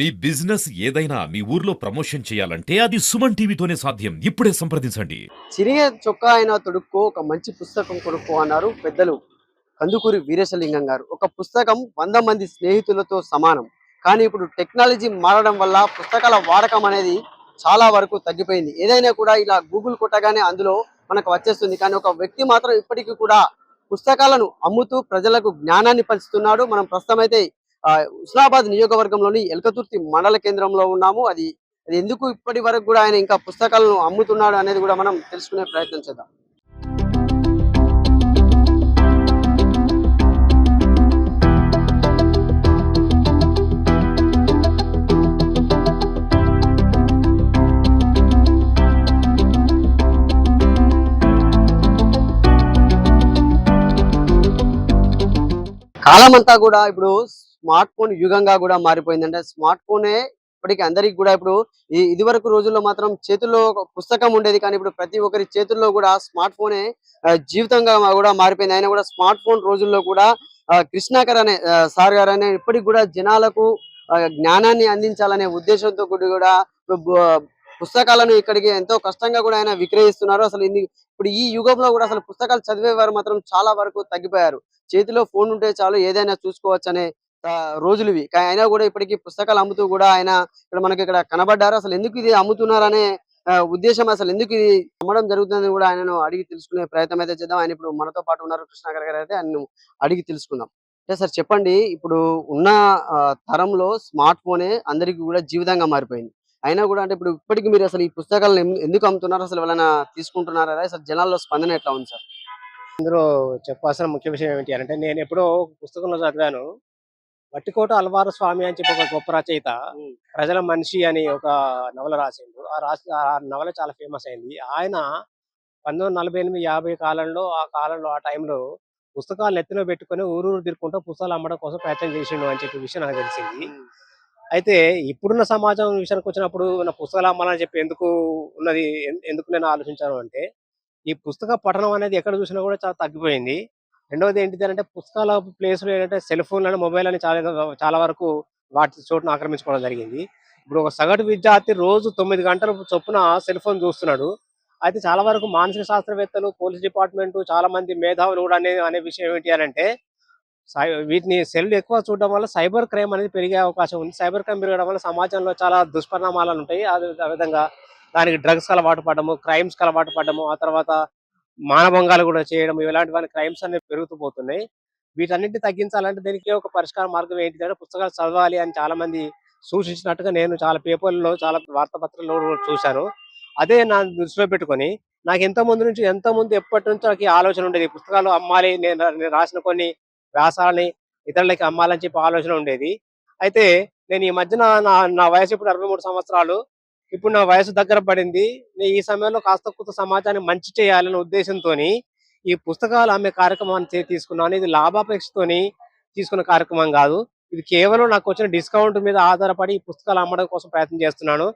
మీ business ఏదైనా మీ ఊర్లో promotion చేయాలంటే అది సుమన్ టీవీతోనే సాధ్యం. ఇప్పుడే సంప్రదించండి. చిరిగే చొక్కా అయినా తొడుక్కో ఒక మంచి పుస్తకం కొనుక్కో అన్నారు పెద్దలు కందుకూరి వీరేశలింగం గారు. ఒక పుస్తకం వంద మంది స్నేహితులతో సమానం. కానీ ఇప్పుడు టెక్నాలజీ మారడం వల్ల పుస్తకాల వాడకం అనేది చాలా వరకు తగ్గిపోయింది. ఏదైనా కూడా ఇలా గూగుల్ కొట్టగానే అందులో మనకు వచ్చేస్తుంది. కానీ ఒక వ్యక్తి మాత్రం ఇప్పటికీ కూడా పుస్తకాలను అమ్ముతూ ప్రజలకు జ్ఞానాన్ని పంచుతున్నాడు. మనం ప్రస్తుతం అయితే హుస్నాబాద్ నియోజకవర్గంలోని ఎల్కతుర్తి మండల కేంద్రంలో ఉన్నాము. అది అది ఎందుకు ఇప్పటి వరకు కూడా ఆయన ఇంకా పుస్తకాలను అమ్ముతున్నాడు అనేది కూడా మనం తెలుసుకునే ప్రయత్నం చేద్దాం. కాలం అంతా కూడా ఇప్పుడు స్మార్ట్ ఫోన్ యుగంగా కూడా మారిపోయింది అంటే స్మార్ట్ ఫోనే ఇప్పటికి అందరికి కూడా ఇప్పుడు ఈ ఇది వరకు రోజుల్లో మాత్రం చేతుల్లో ఒక పుస్తకం ఉండేది కానీ ఇప్పుడు ప్రతి ఒక్కరి చేతుల్లో కూడా స్మార్ట్ ఫోనే జీవితంగా కూడా మారిపోయింది. ఆయన కూడా స్మార్ట్ ఫోన్ రోజుల్లో కూడా కృష్ణాకర్ అనే సార్ గారు అనే ఇప్పటికి కూడా జనాలకు జ్ఞానాన్ని అందించాలనే ఉద్దేశంతో కూడా కూడా పుస్తకాలను ఇక్కడికి ఎంతో కష్టంగా కూడా ఆయన విక్రయిస్తున్నారు. అసలు ఇప్పుడు ఈ యుగంలో కూడా అసలు పుస్తకాలు చదివేవారు మాత్రం చాలా వరకు తగ్గిపోయారు. చేతిలో ఫోన్ ఉంటే చాలు ఏదైనా చూసుకోవచ్చు అనే రోజులు ఇవి కానీ అయినా కూడా ఇప్పటికీ పుస్తకాలు అమ్ముతూ కూడా ఆయన ఇక్కడ మనకి ఇక్కడ కనబడ్డారు. అసలు ఎందుకు ఇది అమ్ముతున్నారనే ఉద్దేశం అసలు ఎందుకు ఇది అమ్మడం జరుగుతుందని కూడా ఆయనను అడిగి తెలుసుకునే ప్రయత్నం అయితే చేద్దాం. ఆయన ఇప్పుడు మనతో పాటు ఉన్నారు. కృష్ణాగర్ గారు అయితే ఆయన అడిగి తెలుసుకుందాం. అంటే సార్ చెప్పండి ఇప్పుడు ఉన్న తరంలో స్మార్ట్ ఫోనే అందరికీ కూడా జీవితంగా మారిపోయింది. అయినా కూడా అంటే ఇప్పుడు ఇప్పటికి మీరు అసలు ఈ పుస్తకాలను ఎందుకు అమ్ముతున్నారు? అసలు ఎవరైనా తీసుకుంటున్నారా? అసలు జనాల్లో స్పందన ఎట్లా ఉంది సార్? ఇందులో చెప్పాల్సిన ముఖ్య విషయం ఏమిటి అంటే నేను ఎప్పుడో పుస్తకంలో చదివాను. వట్టికోట అల్వారు స్వామి అని చెప్పి ఒక గొప్ప రచయిత ప్రజల మనిషి అని ఒక నవల రాసిండు. ఆ రాసి ఆ నవల చాలా ఫేమస్ అయింది. ఆయన పంతొమ్మిది నలభై ఎనిమిది యాభై కాలంలో ఆ కాలంలో ఆ టైంలో పుస్తకాలు ఎత్తున పెట్టుకొని ఊరూరు తిరుక్కుంటూ పుస్తకాలు అమ్మడం కోసం ప్రయత్నం చేసిండు అని చెప్పి విషయం నాకు తెలిసింది. అయితే ఇప్పుడున్న సమాజం విషయానికి వచ్చినప్పుడు నా పుస్తకాలు అమ్మాలని చెప్పి ఎందుకు ఉన్నది ఎందుకు నేను ఆలోచించాను అంటే ఈ పుస్తక పఠనం అనేది ఎక్కడ చూసినా కూడా చాలా తగ్గిపోయింది. రెండవది ఏంటిది అంటే పుస్తకాల ప్లేస్లో ఏంటంటే సెల్ ఫోన్ మొబైల్ అని చాలా చాలా వరకు వాటి చోటును ఆక్రమించుకోవడం జరిగింది. ఇప్పుడు ఒక సగటు విద్యార్థి రోజు తొమ్మిది గంటల చొప్పున సెల్ ఫోన్ చూస్తున్నాడు. అయితే చాలా వరకు మానసిక శాస్త్రవేత్తలు పోలీస్ డిపార్ట్మెంట్ చాలా మంది మేధావులు కూడా అనే అనే విషయం ఏంటి అని అంటే సై- వీటిని సెల్ ఎక్కువ చూడడం వల్ల సైబర్ క్రైమ్ అనేది పెరిగే అవకాశం ఉంది. సైబర్ క్రైమ్ పెరగడం వల్ల సమాజంలో చాలా దుష్పరిణామాలు ఉంటాయి. అదే విధంగా దానికి డ్రగ్స్ అలవాటు పడము క్రైమ్స్ అలవాటు పడము ఆ తర్వాత మానభంగాలు కూడా చేయడం ఇలాంటివన్నీ క్రైమ్స్ అనేవి పెరుగుతూ పోతున్నాయి. వీటన్నిటిని తగ్గించాలంటే దీనికి ఒక పరిష్కార మార్గం ఏంటిదంటే పుస్తకాలు చదవాలి అని చాలా మంది సూచించినట్టుగా నేను చాలా పేపర్లలో చాలా వార్తాపత్రాల్లో చూశాను. అదే నా దృష్టిలో పెట్టుకొని నాకు ఎంత ముందు నుంచి ఎంత ముందు ఎప్పటి నుంచో నాకు ఆలోచన ఉండేది. పుస్తకాలు అమ్మాలి నేను నేను రాసిన కొన్ని వ్యాసాలని ఇతరులకి అమ్మాలని చెప్పి ఆలోచన ఉండేది. అయితే నేను ఈ మధ్యన నా నా వయసు ఇప్పుడు అరవై మూడు సంవత్సరాలు. ఇప్పుడు నా వయసు దగ్గర పడింది. నేను ఈ సమయంలో కాస్త కొత్త సమాజాన్ని మంచి చేయాలనే ఉద్దేశంతో ఈ పుస్తకాలు అమ్మే కార్యక్రమాన్ని చే- తీసుకున్నాను. ఇది లాభాపేక్షతోని తీసుకున్న కార్యక్రమం కాదు. ఇది కేవలం నాకు వచ్చిన డిస్కౌంట్ మీద ఆధారపడి ఈ పుస్తకాలు అమ్మడం కోసం ప్రయత్నం చేస్తున్నాను.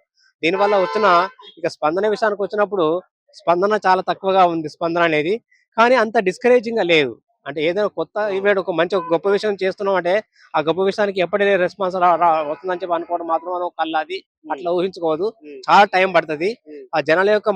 దీనివల్ల వచ్చిన ఇక స్పందన విషయానికి వచ్చినప్పుడు స్పందన చాలా తక్కువగా ఉంది స్పందన అనేది. కానీ అంత డిస్కరేజింగ్గా లేదు. అంటే ఏదైనా కొత్త ఈవెంట్ ఒక మంచి ఒక గొప్ప విషయం చేస్తున్నాం అంటే ఆ గొప్ప విషయానికి ఎప్పటికీ రెస్పాన్స్ వస్తుందని చెప్పి అనుకోవడం మాత్రం మనం కల్లాది అట్లా ఊహించుకోవద్దు. చాలా టైం పడుతుంది. ఆ జనాల యొక్క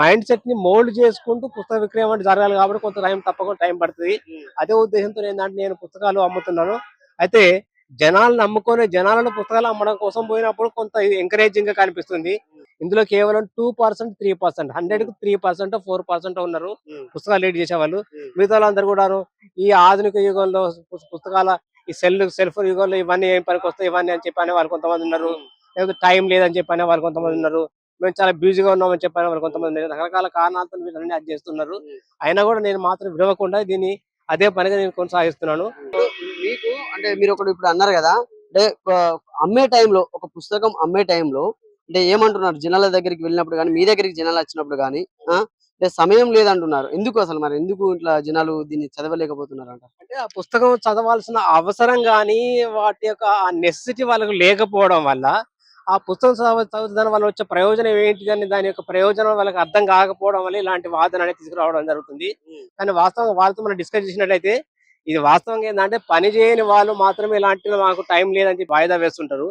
మైండ్ సెట్ని మోల్డ్ చేసుకుంటూ పుస్తక విక్రయం అంటే జరగాలి కాబట్టి కొంత టైం తప్పకుండా టైం పడుతుంది. అదే ఉద్దేశంతో ఏంటంటే నేను పుస్తకాలు అమ్ముతున్నాను. అయితే జనాలను నమ్ముకొని జనాలను పుస్తకాలు అమ్మడం కోసం పోయినప్పుడు కొంత ఎంకరేజింగ్గా కనిపిస్తుంది. ఇందులో కేవలం టూ పర్సెంట్ త్రీ పర్సెంట్ హండ్రెడ్కు త్రీ పర్సెంట్ ఫోర్ పర్సెంట్ ఉన్నారు. పుస్తకాలు రీడ్ చేసేవాళ్ళు. మిగతా వాళ్ళందరూ కూడాను ఈ ఆధునిక యుగంలో పుస్- పుస్తకాల ఈ సెల్ సెల్ ఫోన్ యుగంలో ఇవన్నీ ఏం పనికి వస్తాయి ఇవన్నీ అని చెప్పి అనే వాళ్ళు కొంతమంది ఉన్నారు. లేకపోతే టైం లేదని చెప్పి అనే వాళ్ళు కొంతమంది ఉన్నారు. మేము చాలా బిజీగా ఉన్నామని చెప్పి అనే వాళ్ళు కొంతమంది. రకరకాల కారణాలతో వీళ్ళని అది చేస్తున్నారు. అయినా కూడా నేను మాత్రం విడవకుండా దీన్ని అదే పనిగా నేను కొనసాగిస్తున్నాను. మీకు అంటే మీరు ఒకటి ఇప్పుడు అన్నారు కదా అంటే అమ్మే టైంలో ఒక పుస్తకం అమ్మే టైంలో అంటే ఏమంటున్నారు జనాల దగ్గరికి వెళ్ళినప్పుడు కానీ మీ దగ్గరికి జనాలు వచ్చినప్పుడు కానీ అంటే సమయం లేదంటున్నారు. ఎందుకు అసలు మరి? ఎందుకు ఇట్లా జనాలు దీన్ని చదవలేకపోతున్నారు అంట అంటే ఆ పుస్తకం చదవాల్సిన అవసరం కానీ వాటి యొక్క ఆ నెసెసిటీ వాళ్ళకు లేకపోవడం వల్ల ఆ పుస్తకం చదవ చదువుతున్న వల్ల వచ్చే ప్రయోజనం ఏంటి అని దాని యొక్క ప్రయోజనం వాళ్ళకి అర్థం కాకపోవడం వల్ల ఇలాంటి వాదన అనేది తీసుకురావడం జరుగుతుంది. కానీ వాస్తవంగా వాళ్ళతో మనం డిస్కస్ చేసినట్లయితే ఇది వాస్తవంగా ఏంటంటే పని చేయని వాళ్ళు మాత్రమే ఇలాంటి మాకు టైం లేదని చెప్పి వాయిదా వేస్తుంటారు.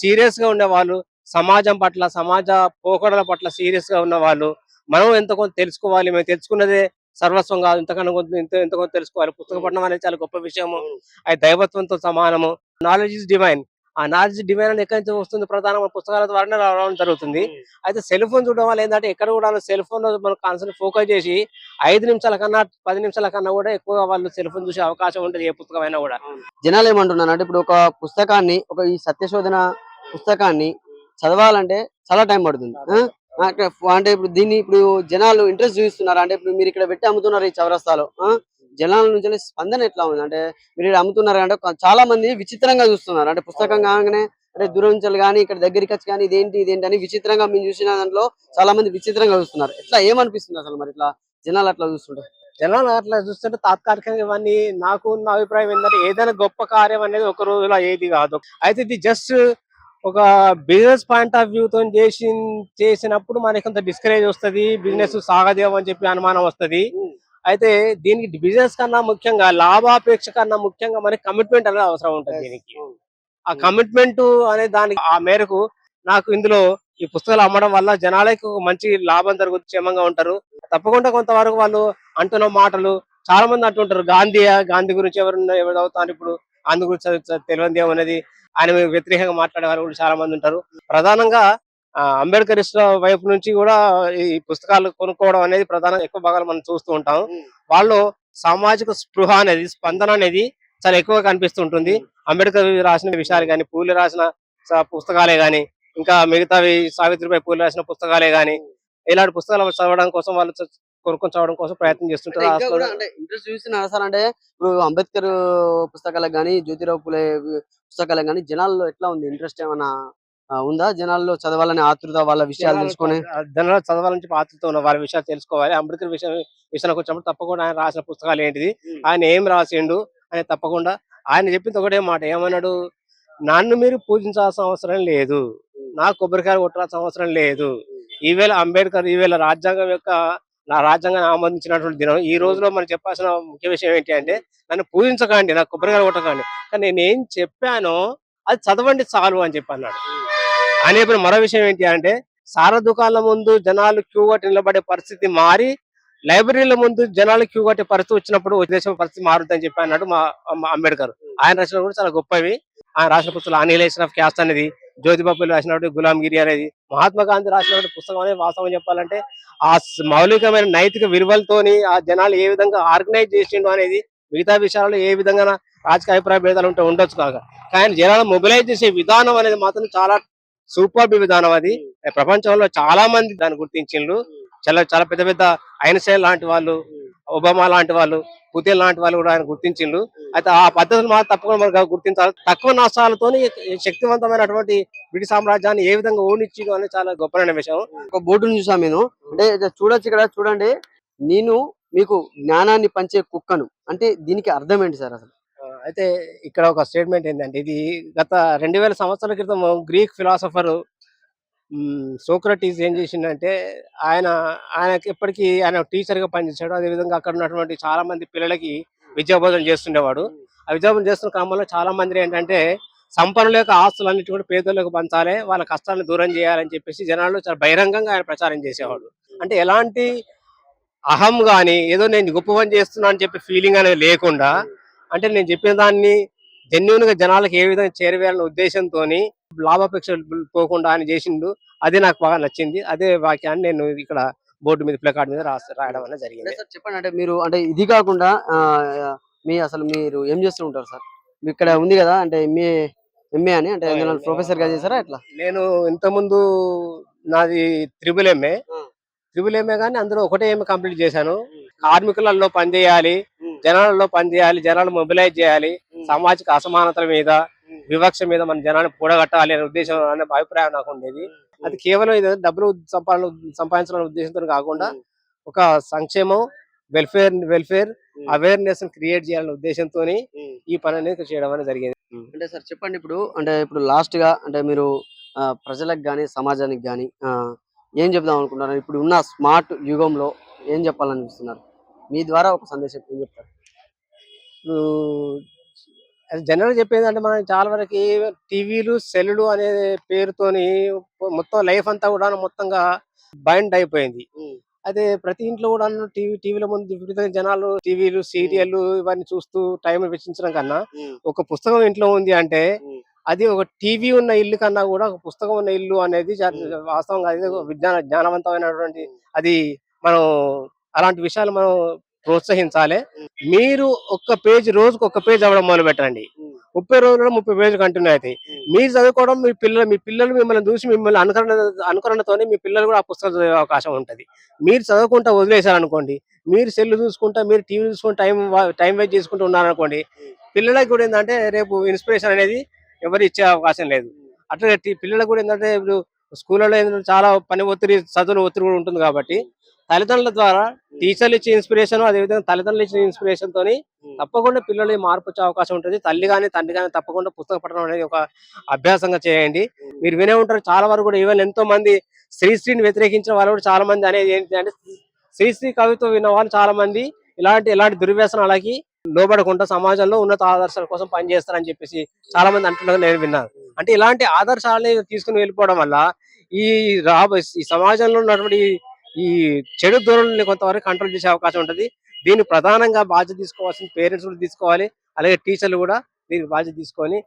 సీరియస్గా ఉండే వాళ్ళు సమాజం పట్ల సమాజ పోకడల పట్ల సీరియస్గా ఉన్న వాళ్ళు మనం ఎంత కొంత తెలుసుకోవాలి? మేము తెలుసుకున్నదే సర్వస్వం కాదు. ఇంతకన్నా కొంత ఇంత ఎంత కొంత తెలుసుకోవాలి. పుస్తక పఠనం అనేది చాలా గొప్ప విషయము. అది దైవత్వంతో సమానము. నాలెడ్జ్ ఇస్ డివైన్ ఆ నాలెడ్జ్ డివైన్ అనేది ఎక్కడి నుంచి వస్తుంది ప్రధానంగా పుస్తకాల ద్వారానే రావడం జరుగుతుంది. అయితే సెల్ ఫోన్ చూడడం వల్ల ఏంటంటే ఎక్కడ కూడా సెల్ ఫోన్లో మనం కాన్సెంట్ ఫోకస్ చేసి ఐదు నిమిషాల కన్నా పది నిమిషాల కన్నా కూడా ఎక్కువగా వాళ్ళు సెల్ ఫోన్ చూసే అవకాశం ఉంటుంది ఏ పుస్తకం అయినా కూడా. జనాలు ఏమంటున్నారు అంటే ఇప్పుడు ఒక పుస్తకాన్ని ఒక ఈ సత్యశోధన పుస్తకాన్ని చదవాలంటే చాలా టైం పడుతుంది? అంటే ఇప్పుడు దీన్ని ఇప్పుడు జనాలు ఇంట్రెస్ట్ చూపిస్తున్నారు? అంటే ఇప్పుడు మీరు ఇక్కడ పెట్టి అమ్ముతున్నారు ఈ చౌరస్తాలో? జనాల నుంచి స్పందన ఎట్లా ఉంది? అంటే మీరు ఇక్కడ అమ్ముతున్నారు అంటే చాలా మంది విచిత్రంగా చూస్తున్నారు. అంటే పుస్తకం కాగానే అంటే దూరం నుంచి కానీ ఇక్కడ దగ్గరికి వచ్చి కానీ ఇదేంటి ఇదేంటి అని విచిత్రంగా మేము చూసిన దాంట్లో చాలా మంది విచిత్రంగా చూస్తున్నారు. ఎట్లా ఏమనిపిస్తుంది అసలు మరి ఇట్లా జనాలు అట్లా చూస్తుంటే? జనాలు అట్లా చూస్తుంటే తాత్కాలికంగా ఇవన్నీ నాకు నా అభిప్రాయం ఏంటంటే ఏదైనా గొప్ప కార్యం అనేది ఒక రోజులో ఏది కాదు. అయితే ఇది జస్ట్ ఒక బిజినెస్ పాయింట్ ఆఫ్ వ్యూ తో చేసి చేసినప్పుడు మనకి కొంత డిస్కరేజ్ వస్తది. బిజినెస్ సాగదేమో అని చెప్పి అనుమానం వస్తది. అయితే దీనికి బిజినెస్ కన్నా ముఖ్యంగా లాభాపేక్ష కన్నా ముఖ్యంగా మనకి కమిట్మెంట్ అనేది అవసరం ఉంటుంది దీనికి. ఆ కమిట్మెంట్ అనే దానికి ఆ మేరకు నాకు ఇందులో ఈ పుస్తకాలు అమ్మడం వల్ల జనాలకి మంచి లాభం జరుగుతుంది క్షేమంగా ఉంటారు. తప్పకుండా కొంతవరకు వాళ్ళు అంటున్న మాటలు చాలా మంది అంటుంటారు. గాంధీ గాంధీ గురించి ఎవరు ఎవరు చదువుతారు ఇప్పుడు? గాంధీ గురించి చదువు- తెలియదు ఏమనేది ఆయన వ్యతిరేకంగా మాట్లాడే వారు కూడా చాలా మంది ఉంటారు. ప్రధానంగా అంబేద్కర్ వైపు నుంచి కూడా ఈ పుస్తకాలు కొనుక్కోవడం అనేది ప్రధాన ఎక్కువ భాగాలు మనం చూస్తూ ఉంటాం. వాళ్ళు సామాజిక స్పృహ అనేది స్పందన అనేది చాలా ఎక్కువగా కనిపిస్తుంటుంది అంబేద్కర్ రాసిన విషయాలు కానీ పూలు రాసిన పుస్తకాలే గాని ఇంకా మిగతావి సావిత్రిబాయి పూలు రాసిన పుస్తకాలే గాని ఇలాంటి పుస్తకాలు చదవడం కోసం వాళ్ళు కొనుక్కొని చదవడం కోసం ప్రయత్నం చేస్తుంటారు. ఇంట్రెస్ట్ చూస్తున్నారు సార్ అంటే ఇప్పుడు అంబేద్కర్ పుస్తకాలకు కానీ జ్యోతిరావు పులే పుస్తకాలకు కానీ జనాల్లో ఎట్లా ఉంది ఇంట్రెస్ట్ ఏమైనా ఆ, ఉందా? జనాల్లో చదవాలని ఆతృత వాళ్ళ విషయాలు తెలుసుకొని? జనాలు చదవాలని చెప్పి ఆతృత ఉన్న వారి విషయాలు తెలుసుకోవాలి. అంబేద్కర్ విషయం విషయానికి వచ్చినప్పుడు తప్పకుండా ఆయన రాసిన పుస్తకాలు ఏంటిది? ఆయన ఏం రాసిండు? అని తప్పకుండా ఆయన చెప్పింది ఒకటే మాట. ఏమన్నాడు? నన్ను మీరు పూజించాల్సిన అవసరం లేదు. నా కొబ్బరికాయ కొట్టాల్సిన అవసరం లేదు. ఈవేళ అంబేద్కర్ ఈవేళ రాజ్యాంగం యొక్క నా రాజ్యాంగాన్ని ఆమోదించినటువంటి దినం ఈ రోజులో మనం చెప్పాల్సిన ముఖ్య విషయం ఏంటి అంటే నన్ను పూజించకండి నాకు కొబ్బరికాయ కొట్టకండి. కానీ నేను ఏం చెప్పానో అది చదవండి చాలు అని చెప్పి అన్నాడు. ఆయన చెప్పిన మరో విషయం ఏంటి అంటే సార దుకాణాల ముందు జనాలు క్యూ కట్టి నిలబడే పరిస్థితి మారి లైబ్రరీల ముందు జనాలు క్యూ కట్టే పరిస్థితి వచ్చినప్పుడు దేశం పరిస్థితి మారుతుందని చెప్పి అన్నాడు మా అంబేద్కర్. ఆయన రచనలు కూడా చాలా గొప్పవి. ఆయన రాసిన పుస్తకాలు అనిలేషన్ ఆఫ్ క్యాస్ట్ అనేది జ్యోతిబాబులు రాసినటువంటి గులాంగిరి అనేది మహాత్మా గాంధీ రాసినటువంటి పుస్తకం అనేది వాస్తవం చెప్పాలంటే ఆ మౌలికమైన నైతిక విలువలతోని ఆ జనాలు ఏ విధంగా ఆర్గనైజ్ చేసిండు అనేది మిగతా విషయాల్లో ఏ విధంగా రాజకీయ అభిప్రాయ భేదాలు ఉంటే ఉండొచ్చు కాక. కానీ జనాలు మొబిలైజ్ చేసే విధానం అనేది మాత్రం చాలా సూపర్ విధానం అది. ప్రపంచంలో చాలా మంది దాన్ని గుర్తించిండ్రు. చాలా చాలా పెద్ద పెద్ద ఐన్స్టైన్ లాంటి వాళ్ళు ఒబామా లాంటి వాళ్ళు పుతిన్ లాంటి వాళ్ళు కూడా ఆయన గుర్తించిండ్రు. అయితే ఆ పద్ధతులు మాత్రం తప్పకుండా మనకు గుర్తించాలి. తక్కువ నష్టాలతోని శక్తివంతమైనటువంటి బ్రిటిష్ సామ్రాజ్యాన్ని ఏ విధంగా ఓనిచ్చిండు అనేది చాలా గొప్పమైన విషయం. ఒక బోర్డును చూసాం నేను. అంటే చూడొచ్చు ఇక్కడ చూడండి. నేను మీకు జ్ఞానాన్ని పంచే కుక్కను. అంటే దీనికి అర్థం ఏంటి సార్ అసలు? అయితే ఇక్కడ ఒక స్టేట్మెంట్ ఏంటంటే ఇది గత రెండు వేల సంవత్సరాల క్రితం గ్రీక్ ఫిలాసఫర్ సోక్రటీస్ ఏం చేసిందంటే ఆయన ఆయనకి ఎప్పటికీ ఆయన టీచర్గా పనిచేశాడు. అదే విధంగా అక్కడ ఉన్నటువంటి చాలా మంది పిల్లలకి విద్యాబోధన చేస్తుండేవాడు. ఆ విద్యాబోధన చేస్తున్న క్రమంలో చాలా మంది ఏంటంటే సంపన్నుల యొక్క ఆస్తులన్నిటి కూడా పేదలకు పంచాలి వాళ్ళ కష్టాలను దూరం చేయాలని చెప్పేసి జనాలు చాలా బహిరంగంగా ఆయన ప్రచారం చేసేవాడు. అంటే ఎలాంటి అహం కానీ ఏదో నేను గొప్ప పని చేస్తున్నా అని చెప్పి ఫీలింగ్ అనేది లేకుండా అంటే నేను చెప్పిన దాన్ని జెన్యున్గా జనాలకు ఏ విధంగా చేరవేయాలనే ఉద్దేశంతో లాభాపేక్ష పోకుండా ఆయన చేసిండు. అదే నాకు బాగా నచ్చింది. అదే వాక్యాన్ని నేను ఇక్కడ బోర్డు మీద ప్లే కార్డ్ మీద రాసి రాయడం అనేది జరిగింది. సార్ చెప్పండి. అంటే మీరు అంటే ఇది కాకుండా మీ అసలు మీరు ఏం చేస్తూ ఉంటారు సార్? మీ ఇక్కడ ఉంది కదా అంటే ఎంఏ ఎంఏ అని అంటే ప్రొఫెసర్గా చేశారా ఎట్లా? నేను ఇంత ముందు నాది త్రిబుల్ ఎంఏ. త్రిబుల్ ఎంఏ కానీ అందులో ఒకటే ఏమి కంప్లీట్ చేశాను. కార్మికులలో పనిచేయాలి జనాలలో పనిచేయాలి జనాలు మొబిలైజ్ చేయాలి. సామాజిక అసమానతల మీద వివక్ష మీద మన జనాన్ని కూడగట్టాలి అనే ఉద్దేశం అనే అభిప్రాయం నాకు ఉండేది. అది కేవలం ఇది డబ్బులు సంపాదన సంపాదించాలనే ఉద్దేశంతో కాకుండా ఒక సంక్షేమం వెల్ఫేర్ వెల్ఫేర్ అవేర్నెస్ క్రియేట్ చేయాలనే ఉద్దేశంతో ఈ పని అనేది చేయడం అనేది జరిగింది. అంటే సార్ చెప్పండి ఇప్పుడు అంటే ఇప్పుడు లాస్ట్గా అంటే మీరు ప్రజలకు గాని సమాజానికి గాని ఆ, ఏం చెప్దాం అనుకుంటున్నారు? ఇప్పుడు ఉన్న స్మార్ట్ యుగంలో ఏం చెప్పాలనిపిస్తున్నారు? మీ ద్వారా ఒక సందేశం ఏం చెప్తారు? జనరల్ చెప్పేది అంటే మనం చాలా వరకు టీవీలు సెల్లులు అనే పేరుతోని మొత్తం లైఫ్ అంతా కూడా మొత్తంగా బైండ్ అయిపోయింది. అదే ప్రతి ఇంట్లో కూడా టీవీ టీవీల ముందు విపరీతంగా జనాలు టీవీలు సీరియల్ ఇవన్నీ చూస్తూ టైం వెచ్చించడం కన్నా ఒక పుస్తకం ఇంట్లో ఉంది అంటే. అది ఒక టీవీ ఉన్న ఇల్లు కన్నా కూడా ఒక పుస్తకం ఉన్న ఇల్లు అనేది. వాస్తవంగా అది విజ్ఞాన జ్ఞానవంతమైనటువంటి అది మనం అలాంటి విషయాలు మనం ప్రోత్సహించాలి. మీరు ఒక్క పేజ్ రోజుకు ఒక్క పేజ్ అవ్వడం మొదలు పెట్టండి ముప్పై రోజుల్లో ముప్పై పేజీలు కంటిన్యూ అవుతాయి. మీరు చదువుకోవడం మీ పిల్లలు మీ పిల్లలు మిమ్మల్ని చూసి మిమ్మల్ని అనుకరణ అనుకరణతోనే మీ పిల్లలు కూడా ఆ పుస్తకం చదివే అవకాశం ఉంటది. మీరు చదవకుండా వదిలేశారనుకోండి మీరు సెల్ చూసుకుంటా మీరు టీవీ చూసుకుంటా టైం టైం వేస్ట్ చేసుకుంటూ ఉన్నారనుకోండి పిల్లలకి కూడా ఏంటంటే రేపు ఇన్స్పిరేషన్ అనేది ఎవరు ఇచ్చే అవకాశం లేదు. అట్లా పిల్లలకు కూడా ఏంటంటే ఇప్పుడు స్కూళ్ళలో ఏంటంటే చాలా పని ఒత్తిడి చదువుల ఒత్తిడి కూడా ఉంటుంది కాబట్టి తల్లిదండ్రుల ద్వారా టీచర్లు ఇచ్చే ఇన్స్పిరేషన్ అదేవిధంగా తల్లిదండ్రులు ఇచ్చిన ఇన్స్పిరేషన్ తోని తప్పకుండా పిల్లలు మార్పు వచ్చే అవకాశం ఉంటుంది. తల్లి కానీ తండ్రి కానీ తప్పకుండా పుస్తక పఠనం అనేది ఒక అభ్యాసంగా చేయండి. మీరు వినే ఉంటారు చాలా వరకు కూడా. ఈవెన్ ఎంతో మంది శ్రీశ్రీని వ్యతిరేకించిన వాళ్ళు కూడా చాలా మంది అనేది ఏంటి అంటే శ్రీశ్రీ కవిత్వం విన్న వాళ్ళు చాలా మంది ఇలాంటి ఇలాంటి దుర్వ్యసనాలకి లోబడకుండా సమాజంలో ఉన్నత ఆదర్శాల కోసం పనిచేస్తారని చెప్పేసి చాలా మంది అంటున్నారు నేను విన్నాను. అంటే ఇలాంటి ఆదర్శాలని తీసుకుని వెళ్ళిపోవడం వల్ల ఈ రాబో ఈ సమాజంలో ఉన్నటువంటి ఈ- చెడు ధోరణిని కొంతవరకు కంట్రోల్ చేసే అవకాశం ఉంటుంది. దీన్ని ప్రధానంగా బాధ్యత తీసుకోవాల్సిన పేరెంట్స్ కూడా తీసుకోవాలి. అలాగే టీచర్లు కూడా దీనికి బాధ్యత తీసుకొని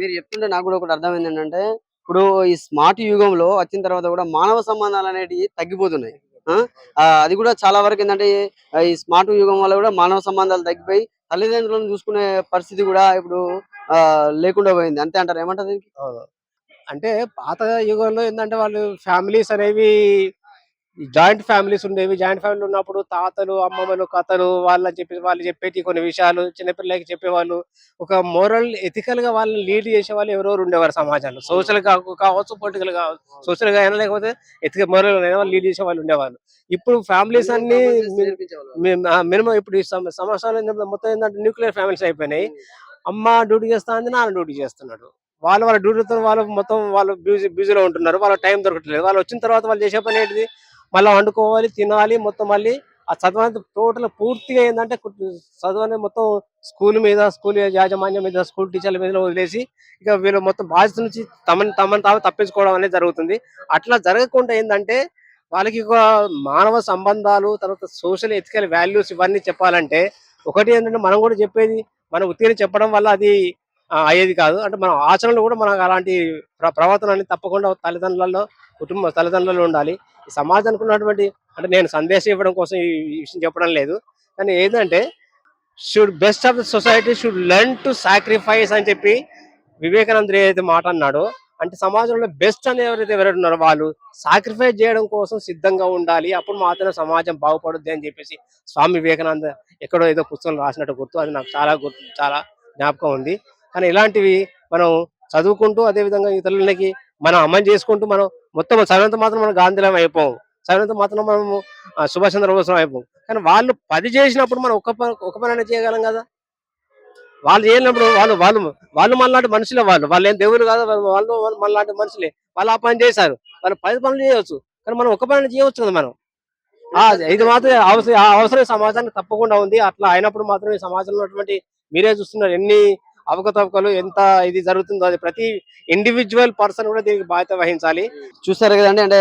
మీరు చెప్తుంటే నాకు కూడా ఒకటి అర్థమైంది ఏంటంటే ఇప్పుడు ఈ స్మార్ట్ యుగంలో వచ్చిన తర్వాత కూడా మానవ సంబంధాలు అనేటివి తగ్గిపోతున్నాయి. అది కూడా చాలా వరకు ఏంటంటే ఈ స్మార్ట్ యుగం వల్ల కూడా మానవ సంబంధాలు తగ్గిపోయి తల్లిదండ్రులను చూసుకునే పరిస్థితి కూడా ఇప్పుడు ఆ లేకుండా పోయింది. అంతే అంటారు? ఏమంటారు. అంటే పాత యుగంలో ఏంటంటే వాళ్ళు ఫ్యామిలీస్ అనేవి జాయింట్ ఫ్యామిలీస్ ఉండేవి. జాయింట్ ఫ్యామిలీ ఉన్నప్పుడు తాతలు అమ్మమ్మలు కథలు వాళ్ళ చెప్పి వాళ్ళు చెప్పేటి కొన్ని విషయాలు చిన్నపిల్లలకి చెప్పేవాళ్ళు. ఒక మోరల్ ఎథికల్గా వాళ్ళని లీడ్ చేసే వాళ్ళు ఎవరెవరు ఉండేవారు సమాజంలో. సోషల్గా కావచ్చు పొలిటికల్ కావచ్చు సోషల్గా అయినా లేకపోతే ఎథికల్ మోరల్ లీడ్ చేసే వాళ్ళు ఉండేవాళ్ళు. ఇప్పుడు ఫ్యామిలీస్ అన్ని మినిమం ఇప్పుడు సంవత్సరాలు మొత్తం ఏంటంటే న్యూక్లియర్ ఫ్యామిలీస్ అయిపోయినాయి. అమ్మ డ్యూటీ చేస్తా ఉంది నాన్న డ్యూటీ చేస్తున్నాడు. వాళ్ళు వాళ్ళ డ్యూటీతో వాళ్ళు మొత్తం వాళ్ళు బిజీ బిజీలో ఉంటున్నారు. వాళ్ళ టైం దొరకట్లేదు. వాళ్ళు వచ్చిన తర్వాత వాళ్ళు చేసే పని ఏంటిది? మళ్ళీ వండుకోవాలి తినాలి మొత్తం మళ్ళీ ఆ చదువు అనేది టోటల్ పూర్తిగా ఏంటంటే కు- మొత్తం స్కూల్ మీద స్కూల్ యాజమాన్యం మీద స్కూల్ టీచర్ల మీద వదిలేసి ఇక వీళ్ళు మొత్తం బాధ్యత నుంచి తమని తమని తాము తప్పించుకోవడం అనేది జరుగుతుంది. అట్లా జరగకుండా ఏంటంటే వాళ్ళకి ఒక మానవ సంబంధాలు తర్వాత సోషల్ ఎథికల్ వాల్యూస్ ఇవన్నీ చెప్పాలంటే ఒకటి ఏంటంటే మనం కూడా చెప్పేది మన ఉత్తిని చెప్పడం వల్ల అది అయ్యేది కాదు. అంటే మన ఆచరణలో కూడా మనకు అలాంటి ప్ర ప్రవర్తన అనేది తప్పకుండా తల్లిదండ్రులలో కుటుంబ తల్లిదండ్రులు ఉండాలి. ఈ సమాజానికి ఉన్నటువంటి అంటే నేను సందేశం ఇవ్వడం కోసం ఈ విషయం చెప్పడం లేదు. కానీ ఏంటంటే should best of the society should learn to sacrifice అని చెప్పి వివేకానంద ఏదైతే మాట అన్నాడో అంటే సమాజంలో బెస్ట్ అని ఎవరైతే ఎవరైతే ఉన్నారో వాళ్ళు సాక్రిఫైస్ చేయడం కోసం సిద్ధంగా ఉండాలి. అప్పుడు మాత్రమే సమాజం బాగుపడుద్ది అని చెప్పేసి స్వామి వివేకానంద ఎక్కడో ఏదో పుస్తకం రాసినట్టు గుర్తు. అది నాకు చాలా గుర్తు చాలా జ్ఞాపకం ఉంది. కానీ ఇలాంటివి మనం చదువుకుంటూ అదే విధంగా ఇతరులకి మనం అమలు చేసుకుంటూ మనం మొత్తం చదివినంత మాత్రం మనం గాంధీలం అయిపోం చదివినంత మాత్రం మనము సుభాష్ చంద్రబోసం అయిపోం కానీ వాళ్ళు పది చేసినప్పుడు మనం ఒక పని ఒక పని అనేది చేయగలం కదా? వాళ్ళు చేయనప్పుడు వాళ్ళు వాళ్ళు వాళ్ళు మనలాంటి మనుషులే వాళ్ళు. వాళ్ళు ఏం దేవుళ్ళు కాదు వాళ్ళు వాళ్ళు మనలాంటి మనుషులే. వాళ్ళు ఆ పని చేశారు. వాళ్ళు పది పనులు చేయవచ్చు కానీ మనం ఒక పని చేయవచ్చు కదా మనం? ఆ, ఇది మాత్రం అవసరం ఆ అవసరం సమాజానికి తప్పకుండా ఉంది. అట్లా అయినప్పుడు మాత్రం ఈ సమాజంలో ఉన్నటువంటి మీరే చూస్తున్నారు. ఎన్ని అవకతవకలు ఎంత ఇది జరుగుతుందో అది ప్రతి ఇండివిజువల్ పర్సన్ కూడా దీనికి బాధ్యత వహించాలి. చూసారు కదండి అంటే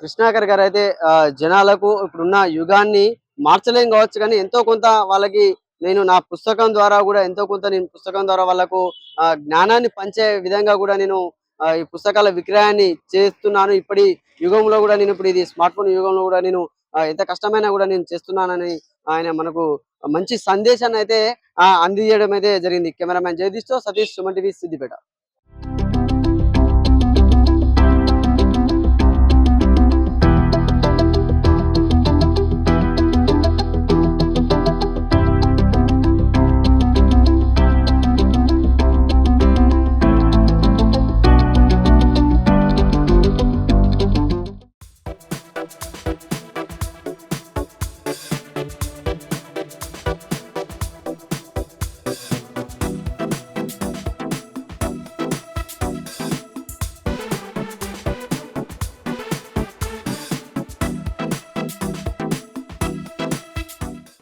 కృష్ణాకర్ గారు అయితే జనాలకు ఇప్పుడున్న యుగాన్ని మార్చలేం కావచ్చు కానీ ఎంతో కొంత వాళ్ళకి నేను నా పుస్తకం ద్వారా కూడా ఎంతో కొంత నేను పుస్తకం ద్వారా వాళ్ళకు జ్ఞానాన్ని పంచే విధంగా కూడా నేను ఈ పుస్తకాల విక్రయాన్ని చేస్తున్నాను. ఇప్పటి యుగంలో కూడా నేను ఇప్పుడు ఇది స్మార్ట్ ఫోన్ యుగంలో కూడా నేను ఎంత కష్టమైనా కూడా నేను చేస్తున్నానని ఆయన మనకు మంచి సందేశాన్ని అయితే అందజేయడం అయితే జరిగింది. కెమెరామ్యాన్ జగదీష్తో సతీష్ సుమన్ టీవీ సిద్దిపేట.